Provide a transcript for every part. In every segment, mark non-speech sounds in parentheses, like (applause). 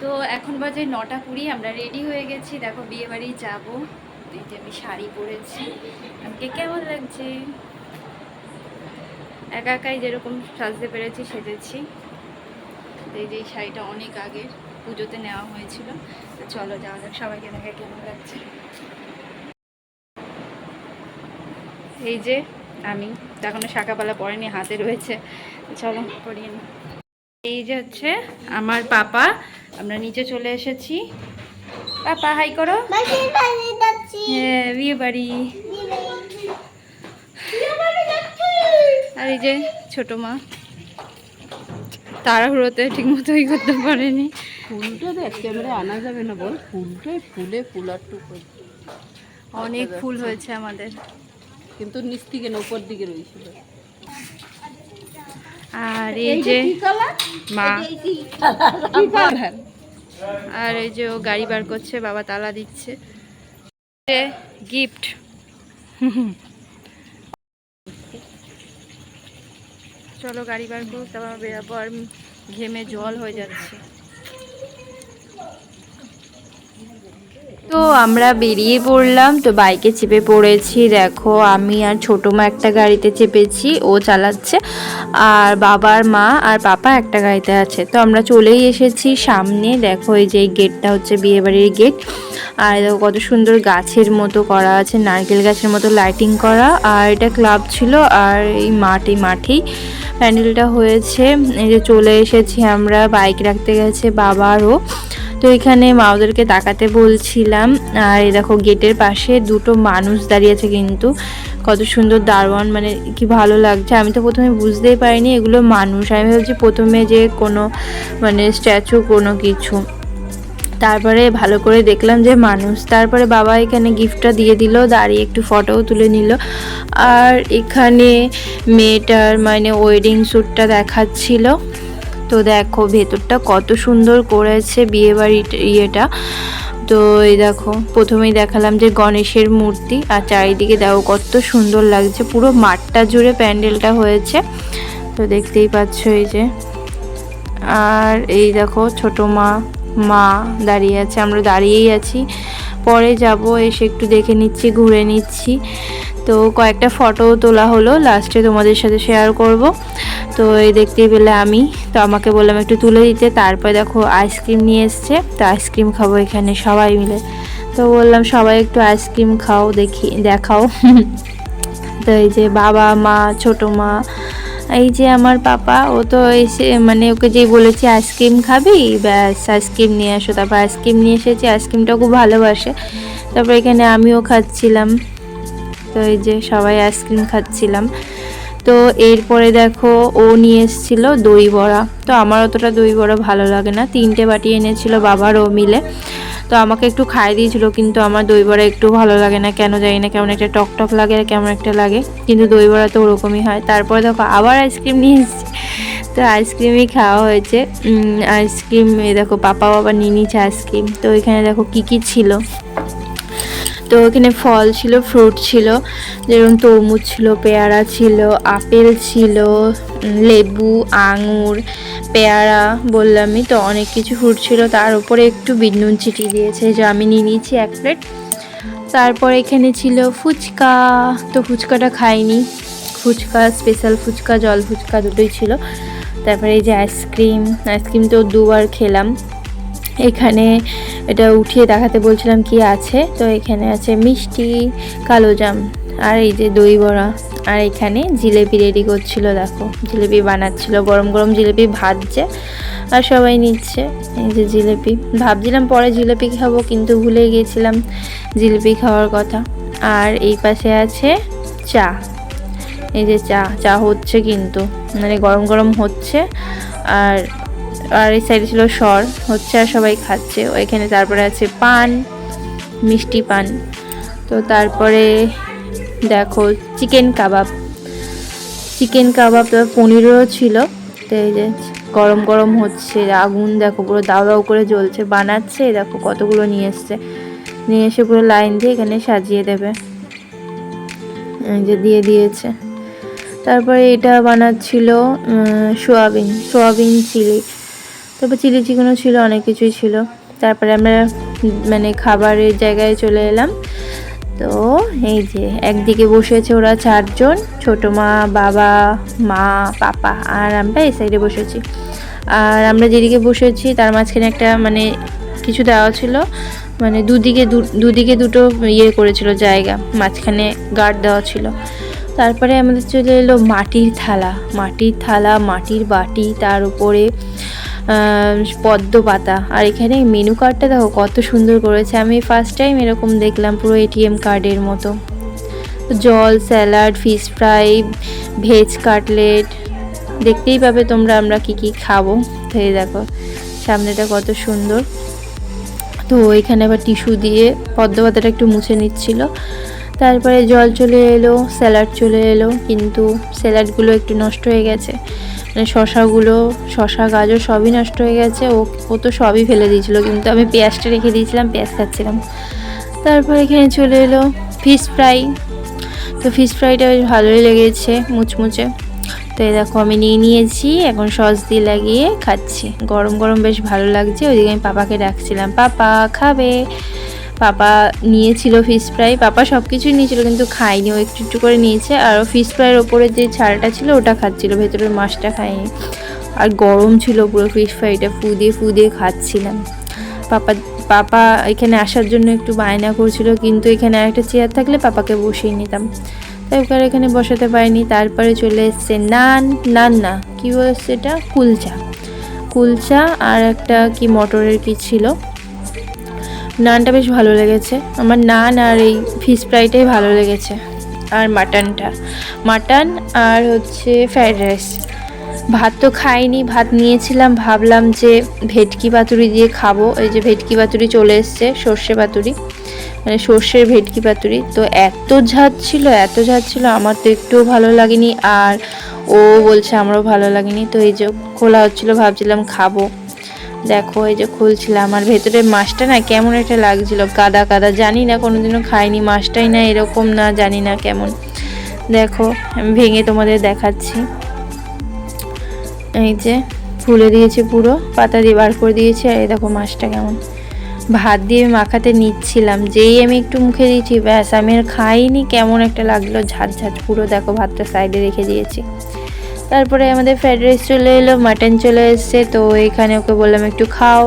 তো এখন বাজে নটা কুড়ি, আমরা রেডি হয়ে গেছি। দেখো বিয়ে বাড়ি যাব। এই যে আমি শাড়ি পরেছি। আমাকে কেমন লাগছে? একা একাই যেরকম সাজতে পেরেছি, সেজেছি। এই যে এই শাড়িটা অনেক আগের, পুজোতে নেওয়া হয়েছিল। তো চলো, যাওয়া যাক, সবাইকে দেখে কেমন লাগছে। এই যে আমি, এখনও শাঁকাপালা পরেনি, হাতে রয়েছে। চলো, পরিয়ে নিই এই যে হচ্ছে আমার পাপা। আমরা নিচে চলে এসেছি। পাপা হাই করো। হ্যাঁ বিয়ে বাড়ি। আর এই যে ছোট মা। তাড়াহুড়োতে ঠিক মতো ই করতে পারেনি। ফুলটা তো এক আনা যাবে না বল। ফুলটাই ফুলে ফুলার টুকু অনেক ফুল হয়েছে আমাদের। কিন্তু নিচ থেকে না উপর দিকে রয়েছিল আর এই যে মা। (laughs) আর এই যে ও গাড়ি বার করছে বাবা তালা দিচ্ছে। গিফট চলো গাড়ি বার করুক তারপর বেরাবো আর ঘেমে জল হয়ে যাচ্ছে। তো আমরা বেরিয়ে পড়লাম, তো বাইকে চেপে পড়েছি। দেখো, আমি আর ছোটো মা একটা গাড়িতে চেপেছি, ও চালাচ্ছে, আর বাবার মা আর পাপা একটা গাড়িতে আছে। তো আমরা চলেই এসেছি সামনে, দেখো এই যে গেটটা হচ্ছে বিয়েবাড়ির গেট। আর দেখো কত সুন্দর গাছের মতো করা আছে, নারকেল গাছের মতো লাইটিং করা। আর এটা ক্লাব ছিল, আর এই মাঠ, এই মাঠেই প্যান্ডেলটা হয়েছে। এই যে চলে এসেছি আমরা বাইক রাখতে গেছে বাবারও। তো এখানে মা ওদেরকে তাকাতে বলছিলাম, আর এই দেখো গেটের পাশে দুটো মানুষ দাঁড়িয়েছে কিন্তু। কত সুন্দর দারোয়ান মানে কি ভালো লাগছে। আমি তো প্রথমে বুঝতেই পারিনি এগুলো মানুষ। আমি ভাবছি প্রথমে যে কোনো মানে স্ট্যাচু, কোনো কিছু। তারপরে ভালো করে দেখলাম যে মানুষ। তারপরে বাবা এখানে গিফটটা দিয়ে দিল, দাঁড়িয়ে একটু ফটোও তুলে নিল। আর এখানে মেয়েটার মানে ওয়েডিং শ্যুটটা দেখাচ্ছিল। তো দেখো ভেতরটা কত সুন্দর করেছে বিয়ে বাড়ির ইয়েটা। তো এই দেখো, প্রথমেই দেখালাম যে গণেশের মূর্তি আর চারিদিকে দেখো কত সুন্দর লাগছে, পুরো মাঠটা জুড়ে প্যান্ডেলটা হয়েছে। তো দেখতেই পাচ্ছ এই যে। আর এই দেখো ছোট মা মা দাঁড়িয়ে আছে, আমরা দাঁড়িয়েই আছি। পরে যাব, এসে একটু দেখে নিচ্ছি, ঘুরে নিচ্ছি। তো কয়েকটা ফটো তোলা হলো লাস্টে তোমাদের সাথে শেয়ার করব। তো এই দেখতেই পেলে আমি, তো আমাকে বললাম একটু তুলে দিতে, তারপর দেখো আইসক্রিম নিয়ে এসছে, তো আইসক্রিম খাব এখানে সবাই মিলে। তো বললাম, সবাই একটু আইসক্রিম খাও, দেখি, দেখাও। (laughs) তো এই যে বাবা, মা, ছোট মা এই যে আমার পাপা, ও তো এসে মানে ওকে যেই বলেছি আইসক্রিম খাবি, ব্যাস, আইসক্রিম নিয়ে আসো তারপর আইসক্রিম নিয়ে এসেছি, আইসক্রিমটা খুব ভালোবাসে। তারপর এখানে আমিও খাচ্ছিলাম। তো এই যে সবাই আইসক্রিম খাচ্ছিলাম। তো এরপরে দেখো, ও নিয়ে এসেছিল দই বড়া। তো আমার অতটা দই বড়া ভালো লাগে না। তিনটে বাটি এনেছিল বাবার ও মিলে। তো আমাকে একটু খাইয়ে দিয়েছিল, কিন্তু আমার দই বড়া একটু ভালো লাগে না। কেন জানি না, কেমন একটা টক টক লাগে আর কেমন একটা লাগে। কিন্তু দই বড়া তো ওরকমই হয়। তারপরে দেখো, আবার আইসক্রিম নিয়ে এসেছি। তো আইসক্রিমই খাওয়া হয়েছে। আইসক্রিম দেখো, পাপা বাবা নিয়ে নিয়েছে আইসক্রিম। তো এখানে দেখো, কী কী ছিল? তো এখানে ফল ছিল, ফ্রুট ছিল, যেরকম তরমুজ ছিল, পেয়ারা ছিল, আপেল ছিল লেবু, আঙুর পেয়ারা বললামই তো, অনেক কিছু ফ্রুট ছিল তার উপরে একটু বিট নুন ছিটিয়ে দিয়েছে, যে আমি নিয়ে নিয়েছি এক প্লেট। তারপর এখানে ছিল ফুচকা, তো ফুচকাটা খাইনি। ফুচকা, স্পেশাল ফুচকা, জল ফুচকা দুটোই ছিল। তারপরে এই যে আইসক্রিম আইসক্রিম তো দুবার খেলাম। এখানে এটা উঠিয়ে দেখাতে বলছিলাম কি আছে, তো এখানে আছে মিষ্টি, কালো জাম। আর এই যে দই বড়া। আর এখানে জিলেপি রেডি করছিল, দেখো। জিলেপি বানাচ্ছিল, গরম গরম জিলেপি ভাজছে। আর সবাই নিচ্ছে এই যে জিলেপি। ভাবছিলাম পরে জিলেপি খাব, কিন্তু ভুলে গিয়েছিলাম জিলেপি খাওয়ার কথা। আর এই পাশে আছে চা। এই যে চা চা হচ্ছে কিন্তু। মানে গরম গরম হচ্ছে। আর আর এই সাইডে ছিল সর, হচ্ছে আর সবাই খাচ্ছে। ওইখানে তারপরে আছে পান, মিষ্টি পান। তো তারপরে দেখো চিকেন কাবাব চিকেন কাবাব পনিরও ছিল। তো এই যে গরম গরম হচ্ছে, আগুন দেখো পুরো দাও দাও করে জ্বলছে, বানাচ্ছে, দেখো কতগুলো নিয়ে এসছে। নিয়ে এসে পুরো লাইন দিয়ে এখানে সাজিয়ে দেবে। এই যে দিয়ে দিয়েছে। তারপরে এটা বানাচ্ছিল সোয়াবিন সোয়াবিন চিলি। তারপর চিলি চিকেনও ছিল, অনেক কিছুই ছিল। তারপরে আমরা মানে খাবারের জায়গায় চলে এলাম। তো এই যে একদিকে বসেছে ওরা চারজন, ছোট মা, বাবা, মা, পাপা আর আমরা এই সাইডে বসেছি আর আমরা যেদিকে বসেছি তার মাঝখানে একটা মানে কিছু দেওয়া ছিল মানে দুদিকে দুদিকে দুটো ইয়ে করেছিল জায়গা, মাঝখানে গার্ড দেওয়া ছিল। তারপরে আমাদের চলে এলো মাটির থালা মাটির থালা, মাটির বাটি, তার উপরে পদ্ম পাতা। আর এখানে মেনু কার্ডটা দেখো, কত সুন্দর করেছে। আমি ফার্স্ট টাইম এরকম দেখলাম পুরো এটিএম কার্ডের মতো। জল salad fish fry veg cutlet দেখতেই পাবে তোমরা আমরা কি কি খাব। তো দেখো, সামনেটা কত সুন্দর। তো এখানে আবার টিস্যু দিয়ে পদ্ম পাতাটা একটু মুছে নিচ্ছিল। তারপরে জল চলে এলো স্যালাড চলে এলো, কিন্তু স্যালাডগুলো একটু নষ্ট হয়ে গেছে। মানে শশাগুলো, শশা, গাজর সবই নষ্ট হয়ে গেছে। ও ও তো সবই ফেলে দিয়েছিল, কিন্তু আমি পেঁয়াজটা রেখে দিয়েছিলাম, পেঁয়াজ খাচ্ছিলাম। তারপর এখানে চলে এলো ফিশ ফ্রাই তো ফিশ ফ্রাইটা বেশ ভালোই লেগেছে মুচমুচে। তো এই দেখো, আমি নিয়ে নিয়েছি, এখন সস দিয়ে লাগিয়ে খাচ্ছি। গরম গরম বেশ ভালো লাগছে, ওইদিকে আমি পাপাকে ডাকছিলাম, পাপা, খাবে? পাপা নিয়েছিল ফিশ ফ্রাই পাপা সব কিছুই নিয়েছিল, কিন্তু খায়নি। ও একটু একটু করে নিয়েছে। আর ফিশ ফ্রাইয়ের ওপরে যে ছালটা ছিল, ওটা খাচ্ছিল। ভেতরের মাছটা খায়নি। আর গরম ছিল পুরো ফিশ ফ্রাইটা ফু দিয়ে ফু দিয়ে খাচ্ছিলাম। পাপা পাপা এখানে আসার জন্য একটু বায়না করছিল, কিন্তু এখানে আরেকটা চেয়ার থাকলে পাপাকে বসিয়ে নিতাম। তাই ওকে এখানে বসাতে পারিনি। তারপরে চলে এসছে নান নান না, কী বলছে এটা? কুলচা। কুলচা আর একটা কি মটরের কি ছিল? নানটা বেশ ভালো লেগেছে। আমার নান আর এই ফিশ ফ্রাইটাই ভালো লেগেছে। আর মাটনটা মাটন আর হচ্ছে ফ্রাইড রাইস ভাত তো খাইনি, ভাত নিয়েছিলাম, ভাবলাম যে ভেটকি পাতুরি দিয়ে খাব। এই যে ভেটকি পাতুরি চলে এসছে, সর্ষে পাতুরি। মানে সর্ষের ভেটকি পাতুরি। তো এত ঝাঁজ ছিল, এত ঝাঁজ ছিল, আমার তো একটুও ভালো লাগেনি। আর ও বলছে, আমারও ভালো লাগেনি। তো এই যে খোলা হচ্ছিল, ভাবছিলাম খাব। দেখো, এই যে খুলছিলাম, আর ভেতরে মাছটা না কেমন একটা লাগছিল, কাদা কাদা। জানি না, কোনোদিনও খাইনি, মাছটাই না এরকম না, জানি না কেমন। দেখো, আমি ভেঙে তোমাদের দেখাচ্ছি। এই যে ফুলে দিয়েছে পুরো, পাতা দিয়ে বার করে দিয়েছে, আর এই দেখো মাছটা কেমন। ভাত দিয়ে মাখাতে নিচ্ছিলাম, যেই আমি একটু মুখে দিয়েছি, ব্যাস, আমি আর খাইনি, কেমন একটা লাগল, ঝাঁঝ ঝাঁট পুরো, দেখো, ভাতটা সাইডে রেখে দিয়েছি। তারপরে আমাদের ফ্রাইড রাইস চলে এলো মাটন চলে এসছে, তো এখানে ওকে বললাম একটু খাও।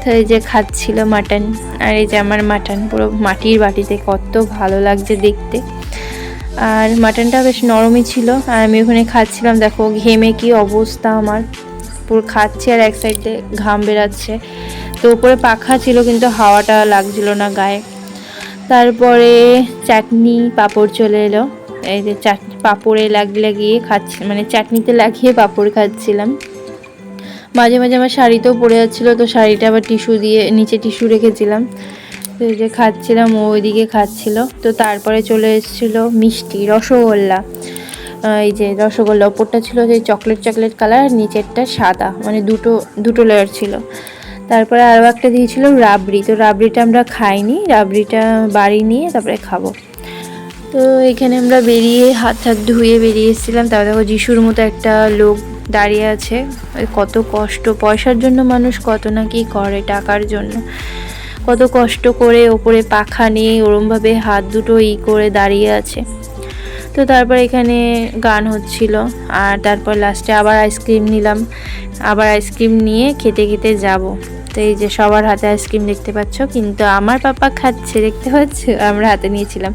তো এই যে খাচ্ছিল মাটন আর এই যে আমার মাটন পুরো মাটির বাটিতে কত ভালো লাগছে দেখতে। আর মাটনটা বেশ নরমই ছিল, আর আমি ওখানে খাচ্ছিলাম, দেখো ঘেমে কি অবস্থা আমার। পুরো খাচ্ছি আর এক সাইডে ঘাম বেরাচ্ছে। তো উপরে পাখা ছিল, কিন্তু হাওয়াটা লাগছিল না গায়ে। তারপরে চাটনি, পাঁপড় চলে এলো। এই যে চাটনি পাঁপড়ে লাগিয়ে লাগিয়ে খাচ্ছি মানে চাটনিতে লাগিয়ে পাঁপড় খাচ্ছিলাম। মাঝে মাঝে আমার শাড়িতেও পড়ে যাচ্ছিল, তো শাড়িটা আবার টিস্যু দিয়ে নিচে টিস্যু রেখেছিলাম। তো যে খাচ্ছিলাম, ও ওইদিকে খাচ্ছিল। তো তারপরে চলে এসেছিল মিষ্টি, রসগোল্লা। এই যে রসগোল্লা, ওপরটা ছিল যে চকলেট চকলেট কালার, আর নিচেরটা সাদা মানে দুটো দুটো লেয়ার ছিল। তারপরে আরও একটা দিয়েছিল রাবড়ি, তো রাবড়িটা আমরা খাইনি, রাবড়িটা বাড়ি নিয়ে তারপরে খাব। তো এখানে আমরা বেরিয়ে হাত হাত ধুয়ে বেরিয়ে এসেছিলাম তারপর দেখো যিশুর মতো একটা লোক দাঁড়িয়ে আছে। কত কষ্ট, পয়সার জন্য মানুষ কত না কি করে, টাকার জন্য। কত কষ্ট করে ওপরে পাখা নিয়ে ওরমভাবে হাত দুটো ই করে দাঁড়িয়ে আছে। তো তারপর এখানে গান হচ্ছিল। আর তারপর লাস্টে আবার আইসক্রিম নিলাম। আবার আইসক্রিম নিয়ে খেতে খেতে যাব। তো এই যে সবার হাতে আইসক্রিম দেখতে পাচ্ছ, কিন্তু আমার পাপা খাচ্ছে, দেখতে পাচ্ছ? আমরা হাতে নিয়েছিলাম।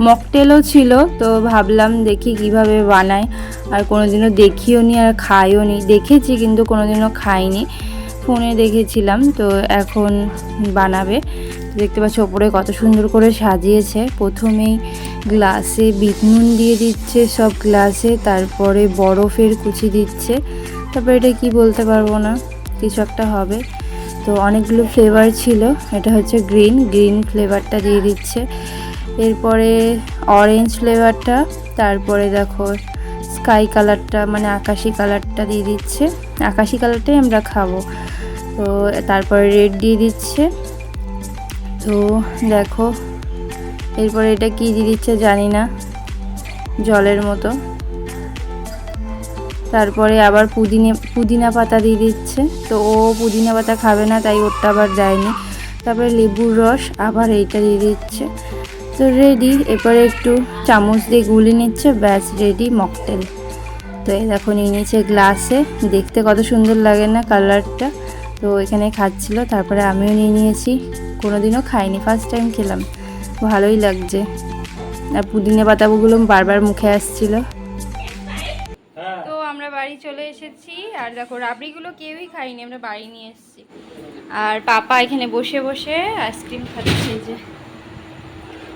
মকটেলও ছিল, তো ভাবলাম দেখি কীভাবে বানায় আর কোনোদিনও দেখিও নি আর খাইও নি। দেখেছি কিন্তু কোনোদিনও খাইনি। ফোনে দেখেছিলাম, তো এখন বানাবে। দেখতে পাচ্ছ ওপরে কত সুন্দর করে সাজিয়েছে। প্রথমেই গ্লাসে বিট নুন দিয়ে দিচ্ছে সব গ্লাসে, তারপরে বরফের কুচি দিচ্ছে। তারপরে এটা কি বলতে পারব না, কিছু একটা হবে। তো অনেকগুলো ফ্লেভার ছিল, এটা হচ্ছে গ্রিন গ্রিন ফ্লেভারটা দিয়ে দিচ্ছে। এরপরে অরেঞ্জ ফ্লেভারটা তারপরে দেখো স্কাই কালারটা মানে আকাশি কালারটা দিয়ে দিচ্ছে। আকাশি কালারটাই আমরা খাব। তো তারপরে রেড দিয়ে দিচ্ছে। তো দেখো, এরপরে এটা কি দিয়ে দিচ্ছে জানি না, জলের মতো। তারপরে আবার পুদিনে, পুদিনা পাতা দিয়ে দিচ্ছে। তো ও পুদিনা পাতা খাবে না, তাই ওরটা আবার যায়নি তারপরে লেবুর রস আবার এইটা দিয়ে দিচ্ছে। তো রেডি এরপরে একটু চামচ দিয়ে গুলি নিচ্ছে, ব্যাস রেডি মকটেল তো এই দেখো, নিয়ে নিয়েছে গ্লাসে দেখতে কত সুন্দর লাগে না কালারটা তো এখানে খাচ্ছিল, তারপরে আমিও নিয়ে নিয়েছি। কোনোদিনও খাইনি ফার্স্ট টাইম খেলাম। ভালোই লাগছে। আর পুদিনা পাতাগুলো বারবার মুখে আসছিল। তো আমরা বাড়ি চলে এসেছি। আর দেখো, রাবড়িগুলো কেউই খাইনি, আমরা বাড়ি নিয়ে এসেছি। আর পাপা এখানে বসে বসে আইসক্রিম খাচ্ছে যে ওদের কত আইসক্রিমই খেয়েছে আর কিচ্ছু খায় নাই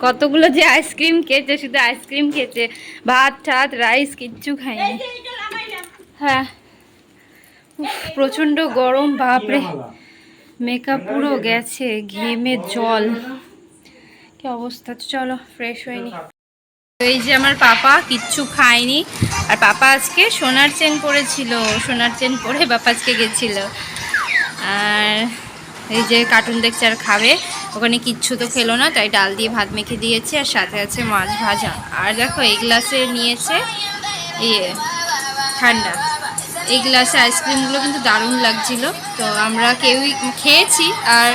কতগুলো যে আইসক্রিম খেয়েছে শুধু আইসক্রিম খেয়েছে। ভাত ঠাত রাইস কিচ্ছু খায়নি হ্যাঁ। উফ, প্রচণ্ড গরম বাপরে। মেকআপ পুরো গেছে। ঘেমে জল। কি অবস্থা? তো চলো ফ্রেশ হয়নি এই যে আমার পাপা কিচ্ছু খায়নি। আর পাপা আজকে সোনার চেন পরেছিল। সোনার চেন পরে বাপা আজকে গেছিল। আর এই যে কার্টুন দেখছে আর খাবে, ওখানে কিচ্ছু তো খেলো না, তাই ডাল দিয়ে ভাত মেখে দিয়েছে আর সাথে আছে মাছ ভাজা। আর দেখো, এই গ্লাসে নিয়েছে ইয়ে ঠান্ডা। এই গ্লাসে আইসক্রিমগুলো কিন্তু দারুণ লাগছিল। তো আমরা কেউই খেয়েছি আর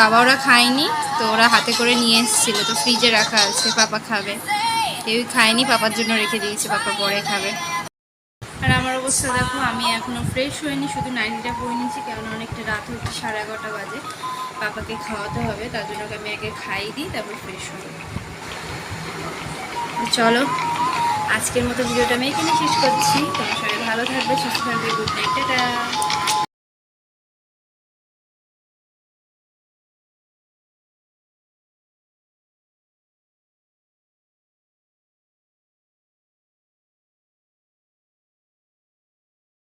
বাবা ওরা খায়নি, তো ওরা হাতে করে নিয়ে এসেছিল। তো ফ্রিজে রাখা আছে, পাপা খাবে। কেউই খায়নি, পাপার জন্য রেখে দিয়েছে, পাপা পরে খাবে। আর আমার অবস্থা দেখো, আমি এখনও ফ্রেশ হইনি, শুধু নাইটিটা পরে নিয়েছি কেন অনেকটা রাত হচ্ছে, সাড়ে এগারোটা বাজে। পাপাকে খাওয়াতে হবে, তার জন্য আমি আগে খাই দিই, তারপর ফ্রেশ হই চলো, আজকের মতো ভিডিওটা আমি এখানে শেষ করছি। তোমার সবাই ভালো থাকবে, সুস্থ থাকবে গুড নাইট টাটা।